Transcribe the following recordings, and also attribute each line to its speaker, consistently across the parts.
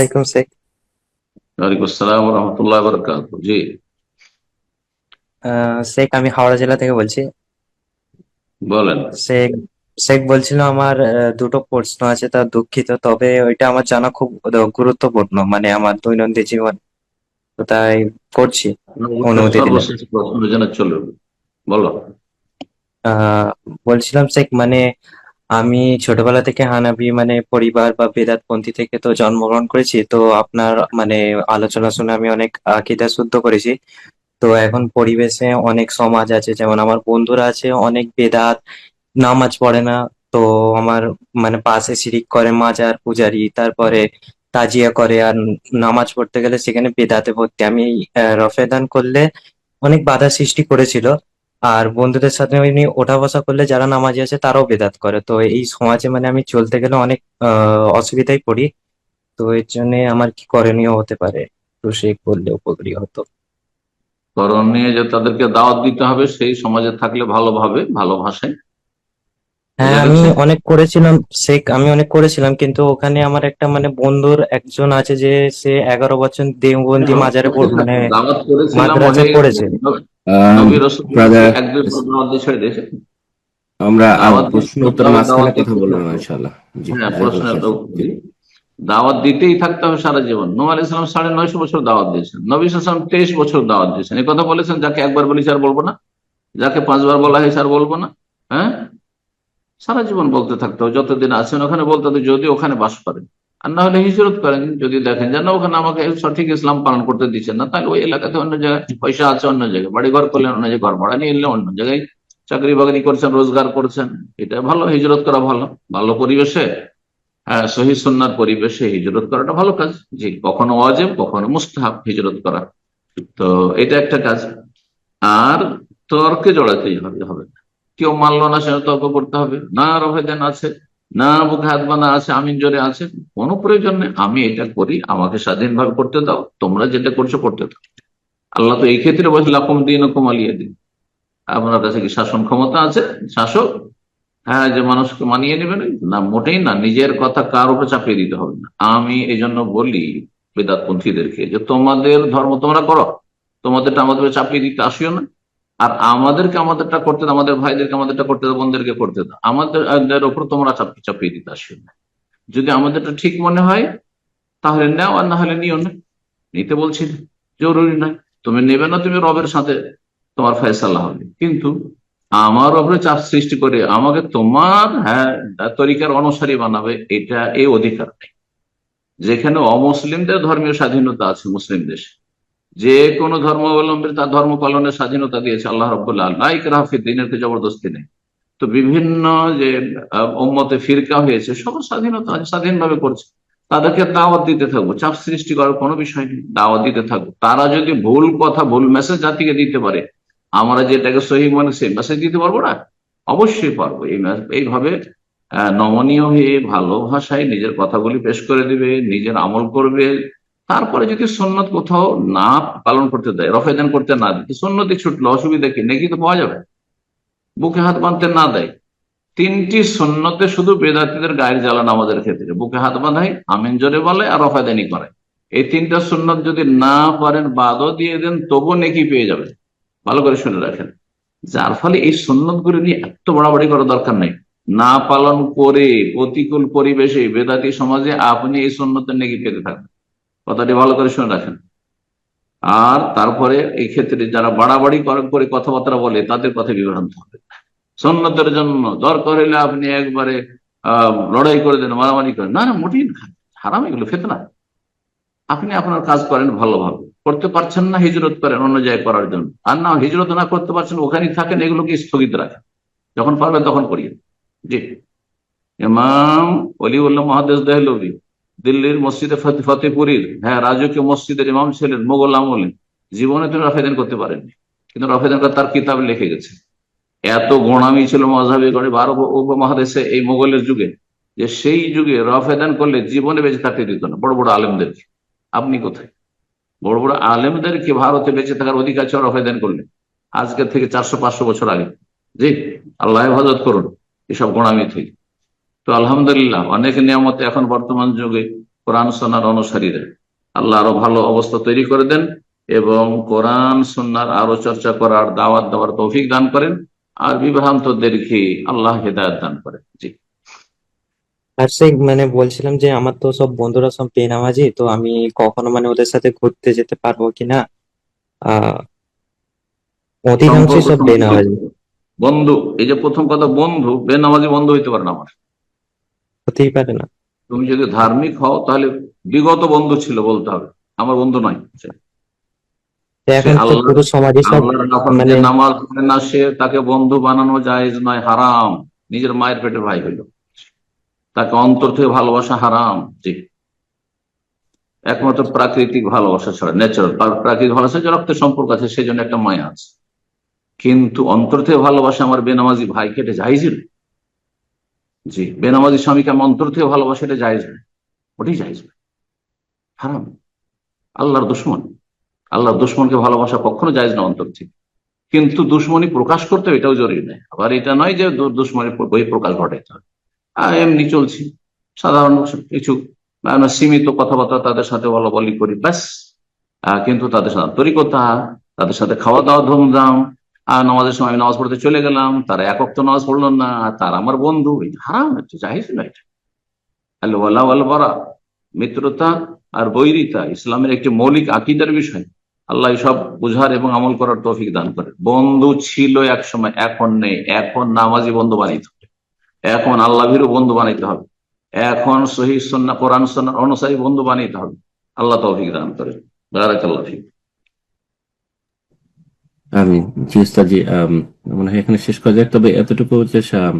Speaker 1: আলাইকুম শেখ।
Speaker 2: ওয়ালাইকুম আসসালাম রহমতুল্লাহ বরকাত জি।
Speaker 1: শেখ আমি হাওড়া জেলা থেকে বলছি।
Speaker 2: বলেন।
Speaker 1: শেখ শেখ বলছিল আমার দুটো প্রশ্ন আছে তা দুঃখিত তবে ওইটা আমার জানা খুব গুরুত্বপূর্ণ মানে আমার দৈনন্দিন জীবন। তো তাই করছি অনুমতি দিলে
Speaker 2: প্রশ্ন যেন চলবে বলো।
Speaker 1: বলছিলাম শেখ মানে আমি ছোটবেলা থেকে হানাবি মানে পরিবার বা বেদাতপন্থী থেকে তো জন্মগ্রহণ করেছি, তো আপনার মানে আলোচনা শুনে আমি অনেক আকিদা শুদ্ধ করেছি। তো এখন পরিবেশে অনেক সমাজ আছে, যেমন আমার বন্ধুরা আছে, অনেক বেদাত, নামাজ পড়ে না, তো আমার মানে পাশে শিরিক করে মাজার পূজারি, তারপরে তাজিয়া করে, আর নামাজ পড়তে গেলে সেখানে বেদাতে ভর্তি। আমি রফেদান করলে অনেক বাধা সৃষ্টি করেছিল। আর বন্ধুদের সাথে এমনি ওঠা বসা করলে যারা নামাজি আছে তারাও বেদাত করে। তো এই সমাজে মানে আমি চলতে গেলে অনেক আহ অসুবিধায় পড়ি। তো এর জন্য আমার কি করণীয় হতে পারে? তো সে করলে উপকারী হতো।
Speaker 2: করণীয় যে তাদেরকে দাওয়াত দিতে হবে সেই সমাজে থাকলে ভালোভাবে ভালো ভাষায়।
Speaker 1: হ্যাঁ আমি অনেক করেছিলাম শেখ আমি অনেক করেছিলাম কিন্তু ওখানে আমার একটা মানে বন্ধুর একজন আছে যে সে এগারো বছর দেওবন্দি মাজারে মানে
Speaker 2: দাওয়াত করেছিলাম
Speaker 1: মাদ্রাসায় পড়েছে।
Speaker 2: দিয়েছে।
Speaker 3: আমরা প্রশ্ন উত্তর মাঝখানে কথা বললাম ইনশাআল্লাহ। জি
Speaker 2: হ্যাঁ। দাওয়াত দিতেই থাকতে হবে সারা জীবন। নূহ আলাইহিস সালাম সাড়ে নয়শো বছর দাওয়াত দিয়েছেন। নবী সালাম তেইশ বছর দাওয়াত দিয়েছেন। এই কথা বলেছেন যাকে একবার বলেছি আর বলব না যাকে পাঁচবার বলা হয়েছে আর বলব না হ্যাঁ? সারা জীবন বলতে থাকতে হবে যতদিন আছেন ওখানে বলতে যদি ওখানে বাস করেন। আর না হলে হিজরত করেন। যদি দেখেন যে, না, ওখানে আমাকে সঠিক ইসলাম পালন করতে দিচ্ছেন না। তাহলে ওই এলাকাতে অন্য জায়গায় পয়সা আছে অন্য জায়গায়। বাড়ি ঘর করলেন অন্য জায়গায়, ঘর ভাড়া নিয়ে এলে অন্য জায়গায় চাকরি বাকরি করছেন, রোজগার করছেন। এটা ভালো, হিজরত করা ভালো। ভালো পরিবেশে হ্যাঁ সহি সন্ন্যার পরিবেশে হিজরত করাটা ভালো কাজ। জি, কখনো অজেব কখনো মুস্তাহাব হিজরত করা। তো এটা একটা কাজ। আর তর্কে জড়াতেই হবে হবে কেউ মানলো না সে তর্ক করতে হবে। না রভেদান আছে না, বুকে হাত বাঁধা আছে, আমিন জোরে আছে, কোনো প্রয়োজন নেই। আমি এটা করি, আমাকে স্বাধীনভাবে করতে দাও, তোমরা যেটা করছ করতে দাও। আল্লাহ তো এই ক্ষেত্রে বলছে, লাকুম দিন কমালিয়ে দিন। আপনার কাছে কি শাসন ক্ষমতা আছে? শাসক? হ্যাঁ যে মানুষকে মানিয়ে নেবেন না? মোটেই না। নিজের কথা কার উপরে চাপিয়ে দিতে হবে না। আমি এই জন্য বলি বেদাতপন্থীদেরকে যে, তোমাদের ধর্ম তোমরা করো। তোমাদেরটা আমাদের চাপিয়ে দিতে আসিও না। আর আমাদেরকে আমাদেরটা করতে দাও, আমাদের ভাইদেরকে আমাদেরটা করতে দাও, বোনদেরকে করতে দাও। আমাদের ওপর তোমরা চাপিয়ে চাপিয়ে দিতে আসিও না। যদি আমাদেরটা ঠিক মনে হয়, তাহলে নাও আর না হলে নিও না। নিতে বলছি জরুরি নয়। তুমি নেবে না, তুমি রবের সাথে তোমার ফয়সালা হবে। কিন্তু আমার উপরে চাপ সৃষ্টি করে আমাকে তোমার হ্যাঁ তরিকার অনুসারী বানাবে, এটা এই অধিকার নেই। যেখানে অমুসলিমদের ধর্মীয় স্বাধীনতা আছে মুসলিম দেশে যে কোনো ধর্মাবলম্বী তার ধর্ম পালনের স্বাধীনতা দিয়েছে আল্লাহ রব্বুল্লাহ নাইক রাফিদ দিনের জবরদস্তি নেই। তো বিভিন্ন যে উম্মতে ফিরকা হয়েছে, সবার স্বাধীনতা স্বাধীনভাবে করছে। তাদেরকে দাওয়াত দিতে থাকব, চাপ সৃষ্টি করার কোনো বিষয় নেই, দাওয়াত দিতে থাকব। তারা যদি ভুল কথা, ভুল মেসেজ জাতিকে দিতে পারে, আমরা যেটাকে সহি মানে সেই মেসেজ দিতে পারব না? অবশ্যই পারব। এই এইভাবে নমনীয় হয়ে, ভালো ভাষায় নিজের কথাগুলি পেশ করে দিবে, নিজের আমল করবে তারপরে যদি সন্ন্যত কোথাও না পালন করতে দেয় রফেদান করতে না দেয় সন্ন্যতি ছুটলো অসুবিধা কি? নাকি তো পাওয়া যাবে। বুকে হাত বাঁধতে না দেয়। তিনটি সন্ন্যতে শুধু বেদাতিদের গায়ের জ্বালান আমাদের ক্ষেত্রে। বুকে হাত বাঁধায়, আমিন জোরে বলে আর রফাদানি করে। এই তিনটা সুন্নত যদি না পারেন, বাদও দিয়ে দেন তবু নেকি পেয়ে যাবে ভালো করে শুনে রাখেন। যার ফলে এই সুন্নতগুলো নিয়ে এত বাড়াবাড়ি করার দরকার নেই। না পালন করে প্রতিকূল পরিবেশে, বেদাতি সমাজে আপনি এই সুন্নতের নেকি পেতে থাকবেন। কথাটি ভালো করে শুনে রাখেন। আর তারপরে এই ক্ষেত্রে যারা বাড়াবাড়ি করে করে কথাবার্তা বলে, তাদের কথা বিভ্রান্ত হবে। সন্ন্যতের জন্য দরকার হলে আপনি একবারে লড়াই করে দেন, মারামারি করেন। না না, মোটেই না। হারাম এগুলো, ফেতনা। আপনি আপনার কাজ করেন ভালোভাবে। করতে পারছেন না, হিজরত করেন অন্য জায়গায় করার জন্য। আর না, হিজরত না করতে পারছেন, ওখানেই থাকেন, এগুলোকে স্থগিত রাখেন। যখন পারবেন তখন করিয়ে জি। ইমাম অলিউল্লাহ মহাদেশ দেহলবি দিল্লির মসজিদে ফতে- ফতেপুরীর হ্যাঁ রাজকীয় মসজিদের ইমাম ছিলেন মোগল আমলে। জীবনে তিনি রফেদান করতে পারেননি। কিন্তু রফেদান তার কিতাব লিখে গেছে। এত গোড়ামি ছিল মজাবি করে ভারত উপমহাদেশে এই মোগলের যুগে, যে সেই যুগে রফেদান করলে জীবনে বেঁচে থাকতে দিত না, বড় বড় আলেমদেরকে। আপনি কোথায়? বড় বড় আলেমদেরকে ভারতে বেঁচে থাকার অধিকার ছিল রফেদান করলে। আজকের থেকে চারশো, পাঁচশো বছর আগে। জি, আল্লাহ হেফাজত করুন এসব গোড়ামি থেকে। তো আলহামদুলিল্লাহ অনেক নিয়ামত এখন বর্তমান যুগে কোরআন সন্ন্যার অনুসারীরা আল্লাহ আরও ভালো অবস্থা তৈরি করে দেন এবং কোরআন সন্ন্যার আরও চর্চা করার দাওয়াত দেওয়ার তৌফিক দান করেন আর বিভ্রান্তদেরকে আল্লাহ হেদায়ত দান করেন। জি।
Speaker 1: আর সেই মানে বলছিলাম যে আমার তো সব বন্ধুরা সব বেনামাজি তো আমি কখনো মানে ওদের সাথে ঘুরতে যেতে পারব কিনা? আহ অধিকাংশই সব বেনামাজি।
Speaker 2: বন্ধু এই যে প্রথম কথা বন্ধু বেনামাজি বন্ধু হইতে পারে না আমার।
Speaker 1: হতেই পারে না।
Speaker 2: তুমি যদি ধার্মিক হও তাহলে বিগত বন্ধু ছিল বলতে হবে। আমার বন্ধু নয়। নাফরমানি
Speaker 1: মানে
Speaker 2: নামাজ পড়ে না সে তাকে বন্ধু বানানো জায়েজ নয় হারাম। নিজের মায়ের পেটের ভাই হইল। তাকে অন্তর থেকে ভালোবাসা হারাম। জি। একমাত্র প্রাকৃতিক ভালোবাসা ছাড়া ন্যাচারাল প্রাকৃতিক ভালোবাসা যে রক্তের সম্পর্ক আছে সেই জন্য একটা মায়া আছে। কিন্তু অন্তর থেকে ভালোবাসা আমার বেনামাজি ভাই জায়জ না। জি, বেনামাজি স্বামীকে আমি অন্তর থেকে ভালোবাসা, এটা জায়জ না ওটাই জায়জ না হারাম। আল্লাহর দুশ্মন। আল্লাহর দুশ্মনকে ভালোবাসা কখনো জায়জ না অন্তর থেকে। কিন্তু দুশ্মনী প্রকাশ করতে এটাও জরুরি নয়। আবার এটা নয় যে দুশ্মনী বই প্রকাশ ঘটাইতে হবে এমনি চলছি। সাধারণ কিছু সীমিত কথাবার্তা তাদের সাথে বলা বলি করি, ব্যাস। কিন্তু তাদের সাথে আন্তরিকতা, তাদের সাথে খাওয়া দাওয়া ধুমধাম আর নামাজের সময় আমি নামাজ পড়তে চলে গেলাম, তারা একক তো নামাজ পড়ল না, তার আমার বন্ধু হারাম একটু জাহিজ না এটা। আল্লাহ আল্লাহ আল্লাহ মিত্রতা আর বৈরিতা, ইসলামের একটি মৌলিক আকিদার বিষয়। আল্লাহ সব বুঝার এবং আমল করার তৌফিক দান করে বন্ধু ছিল এক সময়, এখন নেই। এখন নামাজি বন্ধু বানাইতে হবে। এখন আল্লাহ ভীরু বন্ধু বানাইতে হবে। এখন সহি সন্না কোরআন সন্ন্যার অনুসারী বন্ধু বানাইতে হবে। আল্লাহ তৌফিক দান করে বারাকাল্লাহ ফিক।
Speaker 3: আমি জি উস্তাদ মনে হয় এখানে শেষ করা যাক তবে এতটুকু আম,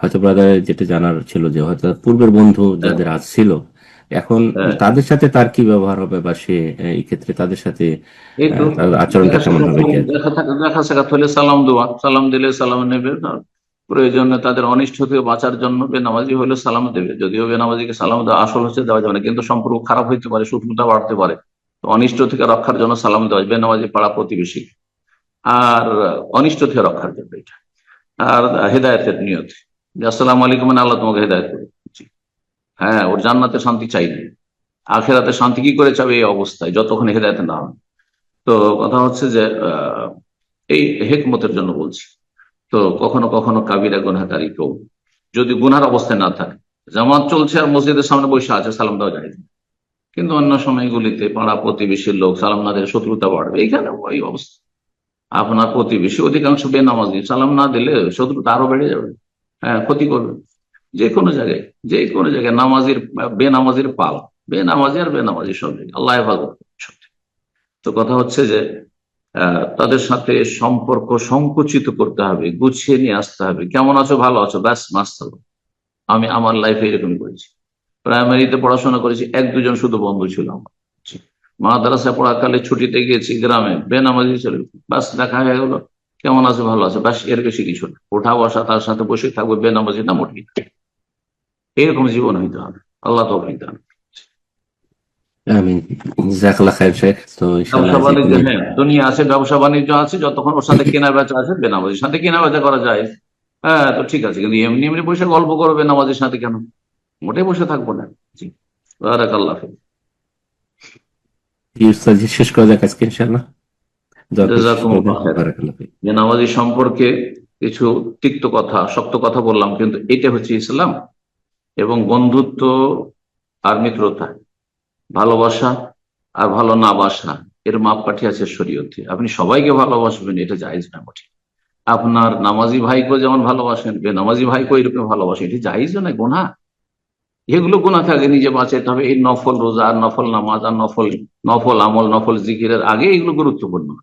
Speaker 3: হয়তো ব্রাদার যেটা জানার ছিল যে হয়তো পূর্বের বন্ধু যাদের আজ ছিল এখন
Speaker 2: হ্যাঁ।
Speaker 3: তাদের সাথে তার কি ব্যবহার হবে বা সে এই ক্ষেত্রে তাদের সাথে আচরণটা কেমন হবে
Speaker 2: দেখা সাক্ষাৎ হলে সালাম দেওয়া সালাম দিলে সালাম নেবে প্রয়োজনে তাদের অনিষ্ট থেকে বাঁচার জন্য বেনামাজি হলে সালাম দেবে যদিও বেনামাজিকে সালাম দেওয়া আসল হচ্ছে দেওয়া যাবে না কিন্তু সম্পর্ক খারাপ হইতে পারে শত্রুতা বাড়তে পারে অনিষ্ট থেকে রক্ষার জন্য সালাম দেওয়া। বেনামাজি পাড়া প্রতিবেশী আর অনিষ্ট থেকে রক্ষার জন্য এটা। আর হেদায়তের নিয়ত। আসসালাম আলাইকুম মানে আল্লাহ তোমাকে হেদায়ত করে। হ্যাঁ ওর জান্নাতে শান্তি চাই না। আখেরাতে শান্তি কি করে চাবে এই অবস্থায়? যতক্ষণ হেদায়তে না হবে। তো কথা হচ্ছে যে এই হেকমতের জন্য বলছি। তো কখনো কখনো কাবিরা গুনাহকারী কেউ। যদি গুনার অবস্থায় না থাকে। জামাত চলছে আর মসজিদের সামনে বসে আছে, সালাম দেওয়া যায় কিন্তু অন্য সময়গুলিতে পাড়া প্রতিবেশীর লোক সালাম না দিলে শত্রুতা বাড়বে। এখানে ওই অবস্থা। আপনার প্রতিবেশী অধিকাংশ বেনামাজি, সালাম না দিলে শত্রুতা আরও বেড়ে যাবে। হ্যাঁ ক্ষতি করবে। যে কোনো জায়গায়, যে কোনো জায়গায় নামাজির, বেনামাজির পাল, বেনামাজি আর বেনামাজি সব জায়গায় আল্লাহ। তো কথা হচ্ছে যে তাদের সাথে সম্পর্ক সংকুচিত করতে হবে, গুছিয়ে নিয়ে আসতে হবে। কেমন আছো? ভালো আছো? ব্যাস মাস চালো আমি আমার লাইফে এরকম করেছি। প্রাইমারিতে পড়াশোনা করেছি, এক দুজন শুধু বন্ধু ছিল আমার। জি। মাদ্রাসায় পড়াকালে ছুটিতে গিয়েছি গ্রামে বেনামাজি ছিল ব্যাস দেখা হয়ে গেলো। কেমন আছে? ভালো আছে? ব্যাস এর বেশি কিছু না। ওঠা বসা তার সাথে বসে থাকবে বেনামাজি না মোটি এরকম জীবন হইতে হবে। আল্লাহ তো দান।
Speaker 3: আমি জাজাকাল্লাহ খায়ের শেখ তো ইনশাআল্লাহ
Speaker 2: ব্যবসা বাণিজ্য
Speaker 3: আজকে-
Speaker 2: হ্যাঁ দুনিয়া আছে ব্যবসা বাণিজ্য আছে যতক্ষণ ওর সাথে কেনা বেচা আছে বেনামাজির সাথে কেনা বেচা করা যায়। হ্যাঁ তো ঠিক আছে কিন্তু এমনি এমনি বসে গল্প করবে নামাজের সাথে কেন? বসে থাকব না। জি।
Speaker 3: জি শেষ করা যাক আজকে ফিক।
Speaker 2: যে নামাজি সম্পর্কে কিছু তিক্ত কথা শক্ত কথা বললাম কিন্তু এটা হচ্ছে ইসলাম এবং বন্ধুত্ব আর মিত্রতা ভালোবাসা আর ভালো না বাসা এর মাপকাঠি আছে শরীয়তে। আপনি সবাইকে ভালোবাসবেন এটা জায়েজ না মোটে আপনার নামাজি ভাইকেও যেমন ভালোবাসেন বেনামাজি ভাইকেও এরকম ভালোবাসেন এটি জায়েজ না গুণা এগুলো গুণা থাকে, নিজে বাঁচাইতে হবে। এই নফল রোজা আর নফল নামাজ আর নফল নফল আমল, নফল জিকিরের আগে এগুলো গুরুত্বপূর্ণ।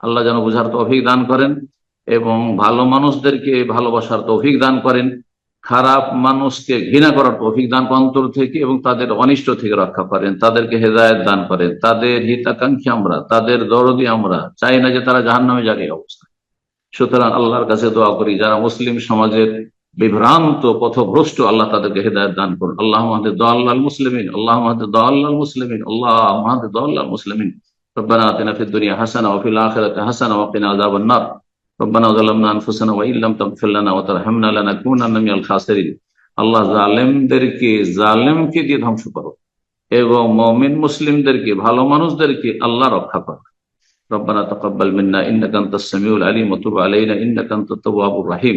Speaker 2: আল্লাহ যেন বুঝার তৌফিক দান করেন এবং ভালো মানুষদেরকে ভালোবাসার তৌফিক দান করেন। খারাপ মানুষকে ঘৃণা করার তৌফিক দান অন্তর থেকে এবং তাদের অনিষ্ট থেকে রক্ষা করেন। তাদেরকে হেদায়ত দান করেন। তাদের হিতাকাঙ্ক্ষী আমরা, তাদের দরদি আমরা। চাই না যে তারা জাহান নামে যাক অবস্থা সুতরাং আল্লাহর কাছে দোয়া করি, যারা মুসলিম সমাজের বিভ্রান্ত পথভ্রষ্ট আল্লাহ তাদেরকে হেদায়ত দান করুন আল্লাহ মাহাদ আল্লাহ মুসলিমিন আল্লাহ মাহাদ আল্লাহ মুসলিমিন আল্লাহ মাহাদ আল্লাহ মুসলিমিন ربنا آتنا في الدنيا حسنة وفي الآخرة حسنة وقنا عذاب النار ربنا ظلمنا أنفسنا وإن لم تغفر لنا وترحمنا لنكونن من الخاسرين আল্লাহ জালেমদেরকে জালেমকে দিয়ে ধ্বংস করো এবং মমিন মুসলিমদেরকে ভালো মানুষদেরকে আল্লাহ রক্ষা করো ربنا تقبل منا إنك أنت السميع العليم وتب علينا إنك أنت التواب الرحيم